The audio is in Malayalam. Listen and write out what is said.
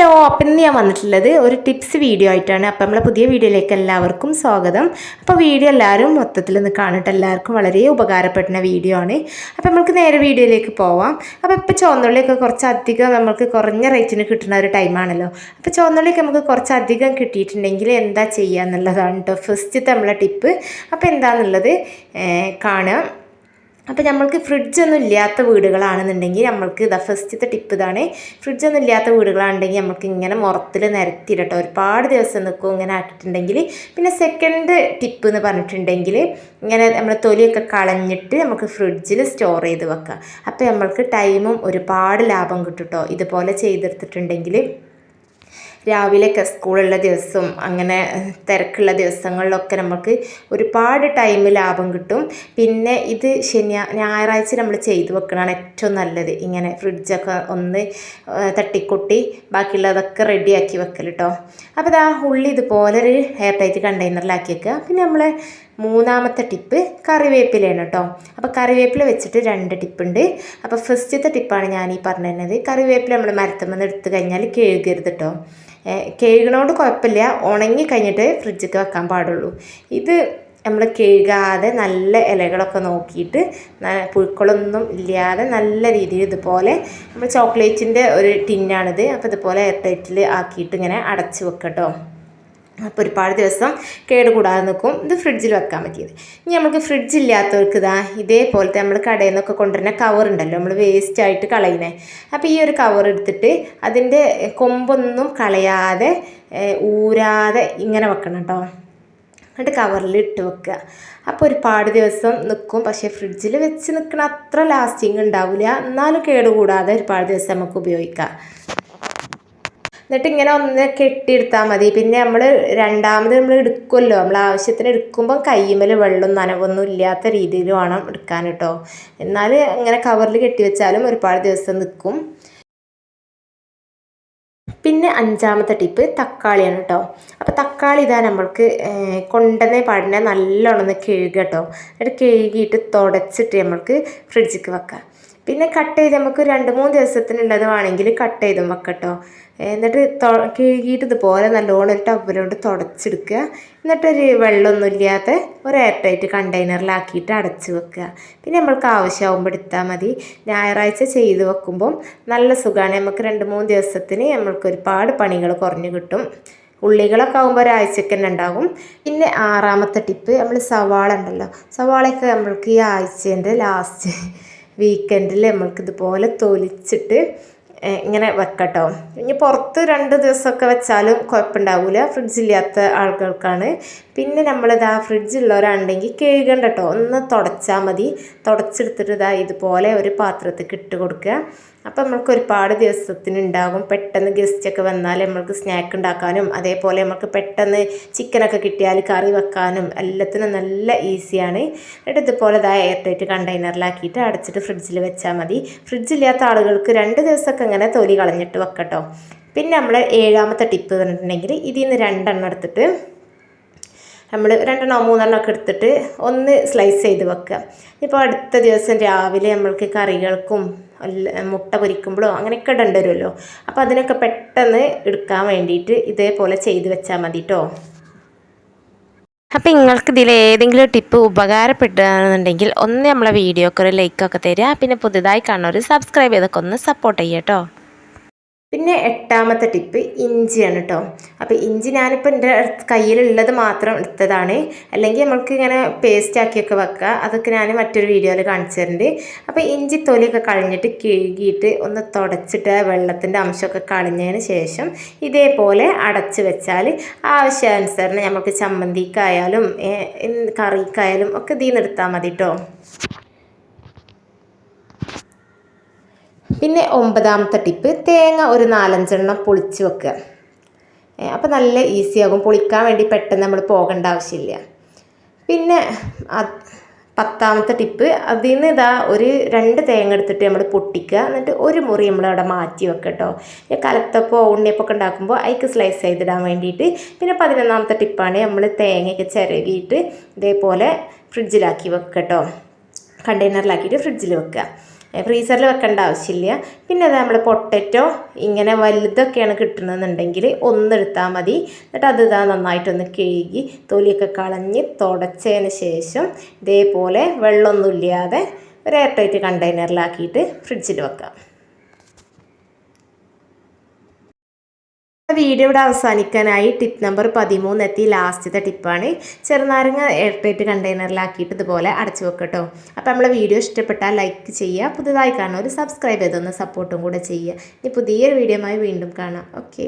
ഹലോ അപ്പം ഇന്ന് ഞാൻ വന്നിട്ടുള്ളത് ഒരു ടിപ്സ് വീഡിയോ ആയിട്ടാണ്. അപ്പം നമ്മളെ പുതിയ വീഡിയോയിലേക്ക് എല്ലാവർക്കും സ്വാഗതം. അപ്പോൾ വീഡിയോ എല്ലാവരും മൊത്തത്തിൽ ഒന്ന് കാണിട്ട്. എല്ലാവർക്കും വളരെ ഉപകാരപ്പെടുന്ന വീഡിയോ ആണ്. അപ്പം നമുക്ക് നേരെ വീഡിയോയിലേക്ക് പോവാം. അപ്പോൾ ഇപ്പോൾ ചുവന്നുള്ളിയൊക്കെ കുറച്ചധികം നമുക്ക് കുറഞ്ഞ റേറ്റിന് കിട്ടുന്ന ഒരു ടൈമാണല്ലോ അപ്പോൾ ചുവന്നുള്ളിയൊക്കെ നമുക്ക് കുറച്ചധികം കിട്ടിയിട്ടുണ്ടെങ്കിൽ എന്താ ചെയ്യുക എന്നുള്ളതാണ് കേട്ടോ ഫസ്റ്റ് നമ്മളെ ടിപ്പ് അപ്പോൾ എന്താണെന്നുള്ളത് കാണാം. അപ്പോൾ നമ്മൾക്ക് ഫ്രിഡ്ജൊന്നും ഇല്ലാത്ത വീടുകളാണെന്നുണ്ടെങ്കിൽ നമ്മൾക്ക് ഇതാ ഫസ്റ്റത്തെ ടിപ്പ് ഇതാണ്. ഫ്രിഡ്ജൊന്നും ഇല്ലാത്ത വീടുകളാണെന്നുണ്ടെങ്കിൽ നമുക്ക് ഇങ്ങനെ മുറത്തിൽ നിരത്തിയിട്ടോ ഒരുപാട് ദിവസം നിൽക്കും ഇങ്ങനെ ആട്ടിട്ടുണ്ടെങ്കിൽ. പിന്നെ സെക്കൻഡ് ടിപ്പ് എന്ന് പറഞ്ഞിട്ടുണ്ടെങ്കിൽ ഇങ്ങനെ നമ്മൾ തൊലിയൊക്കെ കളഞ്ഞിട്ട് നമുക്ക് ഫ്രിഡ്ജിൽ സ്റ്റോർ ചെയ്ത് വെക്കാം അപ്പോൾ നമ്മൾക്ക് ടൈമും ഒരുപാട് ലാഭം കിട്ടും കേട്ടോ ഇതുപോലെ ചെയ്തെടുത്തിട്ടുണ്ടെങ്കിൽ. രാവിലെയൊക്കെ സ്കൂളുള്ള ദിവസവും അങ്ങനെ തിരക്കുള്ള ദിവസങ്ങളിലൊക്കെ നമുക്ക് ഒരുപാട് ടൈം ലാഭം കിട്ടും. പിന്നെ ഇത് ശനിയാ ഞായറാഴ്ച നമ്മൾ ചെയ്തു വെക്കണതാണ് ഏറ്റവും നല്ലത്. ഇങ്ങനെ ഫ്രിഡ്ജൊക്കെ ഒന്ന് തട്ടിക്കൊട്ടി ബാക്കിയുള്ളതൊക്കെ റെഡിയാക്കി വെക്കൽ കേട്ടോ അപ്പോൾ ഇതാ ഉള്ളി ഇതുപോലെ ഒരു എയർ ടൈറ്റ് കണ്ടെയ്നറിലാക്കി വെക്കുക. പിന്നെ നമ്മൾ മൂന്നാമത്തെ ടിപ്പ് കറിവേപ്പിലയാണ് കേട്ടോ അപ്പോൾ കറിവേപ്പില വെച്ചിട്ട് രണ്ട് ടിപ്പുണ്ട്. അപ്പോൾ ഫസ്റ്റത്തെ ടിപ്പാണ് ഞാൻ ഈ പറഞ്ഞു തരുന്നത് കറിവേപ്പില നമ്മൾ മരത്തുമെന്ന് എടുത്തു കഴിഞ്ഞാൽ കേൾക്കരുത് കേട്ടോ കഴുകണോണ്ട് കുഴപ്പമില്ല. ഉണങ്ങി കഴിഞ്ഞിട്ട് ഫ്രിഡ്ജിൽ വെക്കാൻ പാടുള്ളൂ. ഇത് നമ്മൾ കേൾക്കാതെ നല്ല ഇലകളൊക്കെ നോക്കിയിട്ട് പുഴുക്കളൊന്നും ഇല്ലാതെ നല്ല രീതിയിൽ ഇതുപോലെ നമ്മൾ ചോക്ലേറ്റിന്റെ ഒരു ടിന്നാണിത്. അപ്പോൾ ഇതുപോലെ എയർ ടൈറ്റിൽ ആക്കിയിട്ട് ഇങ്ങനെ അടച്ച് വെക്കട്ടോ അപ്പോൾ ഒരുപാട് ദിവസം കേടുകൂടാതെ നിൽക്കും. ഇത് ഫ്രിഡ്ജിൽ വെക്കാൻ പറ്റിയത്. ഇനി നമുക്ക് ഫ്രിഡ്ജ് ഇല്ലാത്തവർക്ക് ഇതാ ഇതേപോലത്തെ നമ്മൾ കടയിൽ നിന്നൊക്കെ കൊണ്ടുവരുന്ന കവർ ഉണ്ടല്ലോ നമ്മൾ വേസ്റ്റ് ആയിട്ട് കളയുന്നത് അപ്പോൾ ഈ ഒരു കവർ എടുത്തിട്ട് അതിന്റെ കൊമ്പൊന്നും കളയാതെ ഊരാതെ ഇങ്ങനെ വെക്കണം കേട്ടോ. എന്നിട്ട് കവറിൽ ഇട്ട് വെക്കുക. അപ്പോൾ ഒരുപാട് ദിവസം നിൽക്കും. പക്ഷേ ഫ്രിഡ്ജിൽ വെച്ച് നിൽക്കണ അത്ര ലാസ്റ്റിങ് ഉണ്ടാവില്ല. എന്നാലും കേടുകൂടാതെ ഒരുപാട് ദിവസം നമുക്ക് ഉപയോഗിക്കാം. എന്നിട്ട് ഇങ്ങനെ ഒന്ന് കെട്ടിയെടുത്താൽ മതി. പിന്നെ നമ്മൾ രണ്ടാമത് നമ്മൾ എടുക്കുമല്ലോ നമ്മൾ ആവശ്യത്തിന് എടുക്കുമ്പം കയ്യുമ്മൽ വെള്ളം നനവൊന്നും ഇല്ലാത്ത രീതിയിൽ വേണം എടുക്കാൻ കേട്ടോ. എന്നാൽ ഇങ്ങനെ കവറിൽ കെട്ടി വെച്ചാലും ഒരുപാട് ദിവസം നിൽക്കും പിന്നെ അഞ്ചാമത്തെ ടിപ്പ് തക്കാളിയാണ് കേട്ടോ. അപ്പോൾ തക്കാളി ഇതാ നമ്മൾക്ക് കൊണ്ടുവന്നേ പാടിനെ നല്ലോണം ഒന്ന് കഴുകുക കേട്ടോ. എന്നിട്ട് കഴുകിയിട്ട് തുടച്ചിട്ട് നമ്മൾക്ക് ഫ്രിഡ്ജിക്ക് വെക്കാം. പിന്നെ കട്ട് ചെയ്ത് നമുക്ക് രണ്ട് മൂന്ന് ദിവസത്തിനുള്ളത് വേണമെങ്കിൽ കട്ട് ചെയ്തും വെക്കട്ടോ. എന്നിട്ട് കഴുകിയിട്ട് ഇതുപോലെ നല്ലോണം ഒരു ടബിലോണ്ട് തുടച്ചെടുക്കുക. എന്നിട്ടൊരു വെള്ളമൊന്നും ഇല്ലാത്ത ഒരു എയർ ടൈറ്റ് കണ്ടെയ്നറിലാക്കിയിട്ട് അടച്ച് വെക്കുക. പിന്നെ നമ്മൾക്ക് ആവശ്യമാകുമ്പോൾ എടുത്താൽ മതി. ഞായറാഴ്ച ചെയ്ത് വെക്കുമ്പം നല്ല സുഖമാണ്. നമുക്ക് രണ്ട് മൂന്ന് ദിവസത്തിന് നമ്മൾക്ക് ഒരുപാട് പണികൾ കുറഞ്ഞു കിട്ടും. ഉള്ളികളൊക്കെ ആകുമ്പോൾ ഒരാഴ്ചയ്ക്ക് തന്നെ ഉണ്ടാകും. പിന്നെ ആറാമത്തെ ടിപ്പ് നമ്മൾ സവാള ഉണ്ടല്ലോ. സവാളയൊക്കെ നമ്മൾക്ക് ഈ ആഴ്ചേന്റെ ലാസ്റ്റ് വീക്കെൻഡിൽ നമ്മൾക്ക് ഇതുപോലെ തൊലിച്ചിട്ട് ഇങ്ങനെ വെക്കട്ടോ. ഇനി പുറത്ത് രണ്ട് ദിവസമൊക്കെ വെച്ചാലും കുഴപ്പമുണ്ടാവില്ല ഫ്രിഡ്ജില്ലാത്ത ആളുകൾക്കാണ്. പിന്നെ നമ്മളിത് ആ ഫ്രിഡ്ജുള്ളവരാണെങ്കിൽ കഴുകണ്ട കേട്ടോ ഒന്ന് തുടച്ചാൽ മതി. തുടച്ചെടുത്തിട്ട് ഇതാ ഇതുപോലെ ഒരു പാത്രത്തിൽ ഇട്ട് കൊടുക്കുക. അപ്പോൾ നമ്മൾക്ക് ഒരുപാട് ദിവസത്തിന് ഉണ്ടാകും പെട്ടെന്ന് ഗസ്റ്റൊക്കെ വന്നാൽ നമ്മൾക്ക് സ്നാക്ക് ഉണ്ടാക്കാനും അതേപോലെ നമുക്ക് പെട്ടെന്ന് ചിക്കനൊക്കെ കിട്ടിയാൽ കറി വെക്കാനും എല്ലാത്തിനും നല്ല ഈസിയാണ് എന്നിട്ട് ഇതുപോലെ ഇതാ എയർ ടൈറ്റ് കണ്ടെയ്നറിലാക്കിയിട്ട് അടച്ചിട്ട് ഫ്രിഡ്ജിൽ വെച്ചാൽ മതി. ഫ്രിഡ്ജില്ലാത്ത ആളുകൾക്ക് രണ്ട് ദിവസമൊക്കെ ഇങ്ങനെ തൊലി കളഞ്ഞിട്ട് വെക്കട്ടോ. പിന്നെ നമ്മൾ ഏഴാമത്തെ ടിപ്പ് പറഞ്ഞിട്ടുണ്ടെങ്കിൽ ഇതിൽ നിന്ന് രണ്ടെണ്ണം എടുത്തിട്ട് നമ്മൾ രണ്ടെണ്ണോ മൂന്നെണ്ണോ ഒക്കെ എടുത്തിട്ട് ഒന്ന് സ്ലൈസ് ചെയ്ത് വെക്കുക. ഇപ്പോൾ അടുത്ത ദിവസം രാവിലെ നമ്മൾക്ക് കറികൾക്കും മുട്ട പൊരിക്കുമ്പോഴോ അങ്ങനെയൊക്കെ ഇടേണ്ടി വരുമല്ലോ. അപ്പോൾ അതിനൊക്കെ പെട്ടെന്ന് എടുക്കാൻ വേണ്ടിയിട്ട് ഇതേപോലെ ചെയ്ത് വെച്ചാൽ മതി കേട്ടോ അപ്പോൾ നിങ്ങൾക്ക് ഇതിൽ ഏതെങ്കിലും ടിപ്പ് ഉപകാരപ്പെടുകയാണെന്നുണ്ടെങ്കിൽ ഒന്ന് നമ്മളെ വീഡിയോക്ക് ഒരു ലൈക്കൊക്കെ തരിക. പിന്നെ പുതുതായി കാണുന്നവർ സബ്സ്ക്രൈബ് ചെയ്തൊക്കെ ഒന്ന് സപ്പോർട്ട് ചെയ്യാം കേട്ടോ പിന്നെ എട്ടാമത്തെ ടിപ്പ് ഇഞ്ചിയാണ് കേട്ടോ അപ്പോൾ ഇഞ്ചി ഞാനിപ്പോൾ എന്റെ കയ്യിലുള്ളത് മാത്രം എടുത്തതാണ്. അല്ലെങ്കിൽ നമ്മൾക്ക് ഇങ്ങനെ പേസ്റ്റ് ആക്കിയൊക്കെ വെക്കുക അതൊക്കെ ഞാൻ മറ്റൊരു വീഡിയോയിൽ കാണിച്ചു തരുന്നുണ്ട് അപ്പോൾ ഇഞ്ചി തൊലിയൊക്കെ കളഞ്ഞിട്ട് കഴുകിയിട്ട് ഒന്ന് തുടച്ചിട്ട് വെള്ളത്തിന്റെ അംശമൊക്കെ കളഞ്ഞതിന് ശേഷം ഇതേപോലെ അടച്ച് വെച്ചാൽ ആവശ്യാനുസരണം നമുക്ക് ചമ്മന്തിക്കായാലും കറിക്കായാലും ഒക്കെ ഇതിൽ നിന്ന് മതി കേട്ടോ പിന്നെ ഒമ്പതാമത്തെ ടിപ്പ് തേങ്ങ ഒരു നാലഞ്ചെണ്ണം പൊളിച്ച് വെക്കുക. അപ്പോൾ നല്ല ഈസി ആകും. പൊളിക്കാൻ വേണ്ടി പെട്ടെന്ന് നമ്മൾ പോകേണ്ട ആവശ്യമില്ല. പിന്നെ പത്താമത്തെ ടിപ്പ് അതിൽ നിന്ന് ഇതാ ഒരു രണ്ട് തേങ്ങ എടുത്തിട്ട് നമ്മൾ പൊട്ടിക്കുക. എന്നിട്ട് ഒരു മുറി നമ്മൾ അവിടെ മാറ്റി വെക്കുക കേട്ടോ ഈ കലത്തപ്പോ ഉണ്ണിയപ്പൊക്കെ ഉണ്ടാക്കുമ്പോൾ അതിക്ക് സ്ലൈസ് ചെയ്തിടാൻ വേണ്ടിയിട്ട് പിന്നെ പതിനൊന്നാമത്തെ ടിപ്പാണ് നമ്മൾ തേങ്ങയൊക്കെ ചിരകിയിട്ട് ഇതേപോലെ ഫ്രിഡ്ജിലാക്കി വെക്കട്ടോ കേട്ടോ കണ്ടെയ്നറിലാക്കിയിട്ട് ഫ്രിഡ്ജിൽ വെക്കുക. ഫ്രീസറിൽ വെക്കേണ്ട ആവശ്യമില്ല. പിന്നെ അത് നമ്മൾ പൊട്ടറ്റോ ഇങ്ങനെ വലുതൊക്കെയാണ് കിട്ടുന്നതെന്നുണ്ടെങ്കിൽ ഒന്നെടുത്താൽ മതി. എന്നിട്ട് അത് ഇതാ നന്നായിട്ടൊന്ന് കഴുകി തൊലിയൊക്കെ കളഞ്ഞ് തുടച്ചതിന് ശേഷം ഇതേപോലെ വെള്ളമൊന്നുമില്ലാതെ ഒരു എയർ ടൈറ്റ് കണ്ടെയ്നറിലാക്കിയിട്ട് ഫ്രിഡ്ജിൽ വെക്കാം. വീഡിയോ ഇവിടെ അവസാനിക്കാനായി ടിപ്പ് നമ്പർ പതിമൂന്ന് എത്തി ലാസ്റ്റത്തെ ടിപ്പാണ് ചെറുനാരങ്ങ എയർടൈറ്റ് കണ്ടെയ്നറിലാക്കിയിട്ട് ഇതുപോലെ അടച്ചു വെക്കട്ടോ. അപ്പോൾ നമ്മളെ വീഡിയോ ഇഷ്ടപ്പെട്ടാൽ ലൈക്ക് ചെയ്യുക പുതുതായി കാണുന്നവർ സബ്സ്ക്രൈബ് ചെയ്തൊന്ന് സപ്പോർട്ടും കൂടെ ചെയ്യുക. ഇനി പുതിയൊരു വീഡിയോയുമായി വീണ്ടും കാണാം. ഓക്കെ